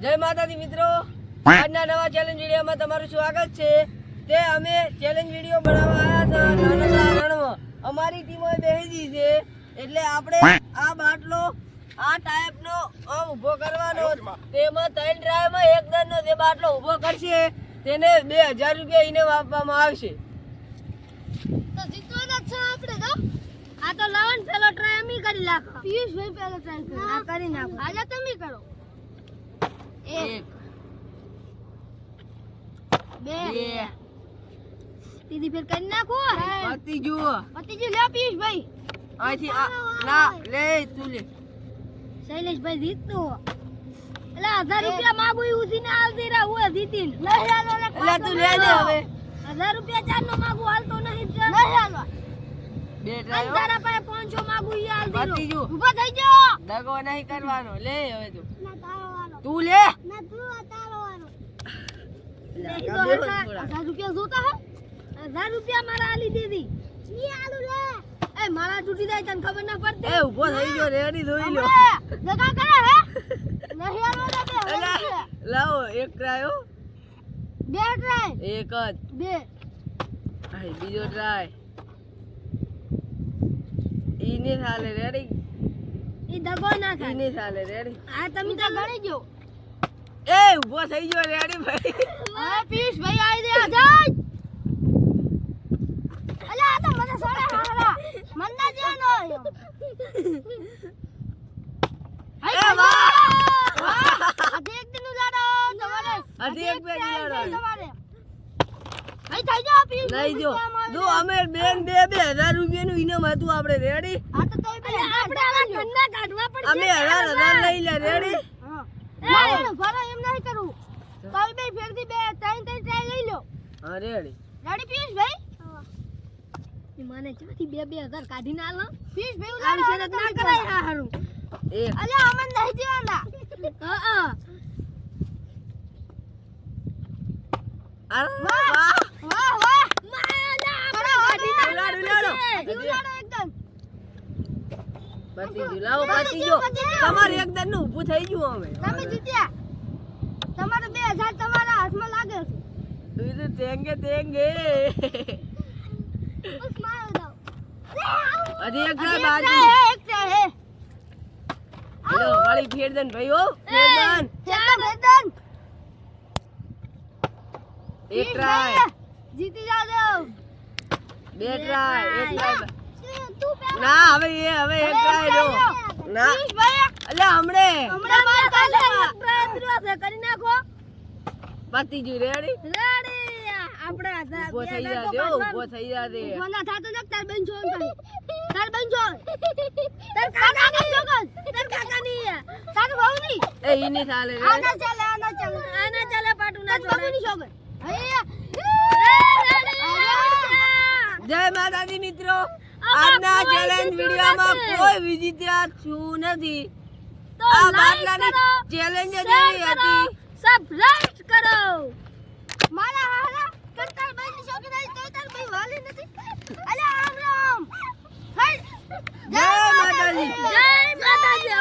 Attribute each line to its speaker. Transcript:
Speaker 1: જય માતાજી મિત્રો. આજના નવા ચેલેન્જ વિડીયોમાં તમારું સ્વાગત છે. તે અમે ચેલેન્જ વીડિયો બનાવવા આવ્યા હતા અમારી ટીમો બેસી છે. એટલે આપણે આ બાટલો આ ટાઈપનો આમ ઊભો કરવાનો તેમાં ત્રણ ડ્રાઈવમાં એક દરનો જે બાટલો ઊભો કરશે તેને બે હજાર રૂપિયા એને આપવામાં આવશે.
Speaker 2: તો જીતવાના છે આપણે તો. આ તો લાવન પેલો ટ્રાય અમે કરી નાખો. પિયુષભાઈ પેલો ટ્રાય કરી નાખો. આજે તમે એક. બે. દીદી ફેર કરી નાખો.
Speaker 1: પતિ જુઓ
Speaker 2: પતિ જી લે પિયુષભાઈ.
Speaker 1: અહીંથી આ ના લે તું લે.
Speaker 2: શૈલેષભાઈ જીતતું. એટલે હજાર રૂપિયા માંગુ એ ઉધીને આવતી રહ્યા હું જીતીને. નહીં
Speaker 1: તું લે ને હવે.
Speaker 2: હજાર રૂપિયા ચાર નો માંગુ હાલતો નહીં નહીં
Speaker 1: બે
Speaker 2: અને
Speaker 1: ડ્રાઈવ
Speaker 2: તારા પાસે પાંચસો માંગુ ઈ હાલતી
Speaker 1: પતી
Speaker 2: ઊભા થઈ જાઓ.
Speaker 1: દગો નહીં કરવાનો. લે હવે તું.
Speaker 2: ના
Speaker 1: તું લે.
Speaker 2: ના તું તારો વાલો
Speaker 1: લે,
Speaker 2: નહીં તો
Speaker 1: કાઢો
Speaker 2: હજાર રૂપિયા જોતા હે. હજાર રૂપિયા મારા આલી દીધી. ઈ આલુ લે. એ મારા તૂટી જાય તને ખબર ના પડતી?
Speaker 1: એ ઊભો થઈ ગયો રેડી લો
Speaker 2: જગા કરે હે? નહીં આલો.
Speaker 1: લાવો એક ટ્રાય
Speaker 2: બે ટ્રાય
Speaker 1: એક જ.
Speaker 2: બે.
Speaker 1: હાય, બીજો ટ્રાય ઈને ચાલે રેડી
Speaker 2: ઈ દગો ના ખાય
Speaker 1: ઈને રેડી
Speaker 2: આ તમે તો ગણી જો
Speaker 1: એ ઊભો થઈ ગયો રેડી ભાઈ.
Speaker 2: હવે પીસ ભાઈ આવી દે અજાય અલા આ તો મને સોડા હારા. મન ના જેનો
Speaker 1: એ વાહ!
Speaker 2: આજે એક દિન ઉલાડો તમારે
Speaker 1: હજી એક બે દી ઉલાડો.
Speaker 2: તમારે. ભાઈ થઈ જાવ પીસ
Speaker 1: લઈ જો જો અમે બેન બે બે હજાર રૂપિયાનું ઇનામ હતું આપણે રેડી.
Speaker 2: આ તો તોય આપણે આવા ધંધા કાઢવા પડશે
Speaker 1: અમે હજાર હજાર લઈ લે રેડી.
Speaker 2: હા. ભરો કરું તોય બે ફેરથી બે ત્રણ ત્રણ ટ્રાય લઈ લો.
Speaker 1: હા રેડી.
Speaker 2: રેડી પિયુષ ભાઈ મને ચાથી બે બે હજાર કાઢી ના લો પિયુષ ભાઈ ઉલાડો શરત ના કરાય હા હારું. અલે અમન નહીં દેવાના હા હા. એકદમ.
Speaker 1: તમારે એક દનનું ઊભું થઈ ગયું અમે
Speaker 2: તમે જીત્યા. તમારે બે હજાર તમારા હાથમાં લાગે છે.
Speaker 1: તું તો તેંગે તેંગે
Speaker 2: બસ મારો દાવ
Speaker 1: હજી એક
Speaker 2: હજી
Speaker 1: ટ્રાય
Speaker 2: એક
Speaker 1: બાકી
Speaker 2: try હે, એક try હે.
Speaker 1: લો વાળી ફેરદન ભાઈ હો ફેરદન.
Speaker 2: ચાલો વેદન
Speaker 1: એક ટ્રાય
Speaker 2: જીતી જાજો.
Speaker 1: બે ટ્રાય એક ટ્રાય
Speaker 2: તું પહેલા
Speaker 1: ના હવે એ હવે એક ટ્રાય દો ના.
Speaker 2: ભાઈ
Speaker 1: એટલે હમણે.
Speaker 2: હમણાં બાર કાલે પ્રયત્ન છે કરી નાખો.
Speaker 1: પતી ગયું રેડી
Speaker 2: રેડી આપણે
Speaker 1: ઊભો થઈ જા દે ઊભો થઈ જાજે
Speaker 2: મને થાતો ન તાર બેન છો તાર બેન છો તાર કાકા ની જોગન તાર કાકા ની તાર બહુ ની
Speaker 1: એ ઈને ચાલે રે
Speaker 2: આના ચાલે આના ચાલે. આના ચાલે પાટુ ના ચોરે ની જોગન
Speaker 1: જય માતાજી મિત્રો. આજના ચેલેન્જ વિડીયોમાં કોઈ વિજેતા છું નથી. આ કરો ચેલેન્જ જ એવી હતી.
Speaker 2: સબસ્ક્રાઇબ કરો. મારા હાલા કંટાળ ભાઈ શોખીન આવી તો તાર ભાઈ વાલી નથી. અલે આમ રામ. હઈ
Speaker 1: જય માતાજી.
Speaker 2: જય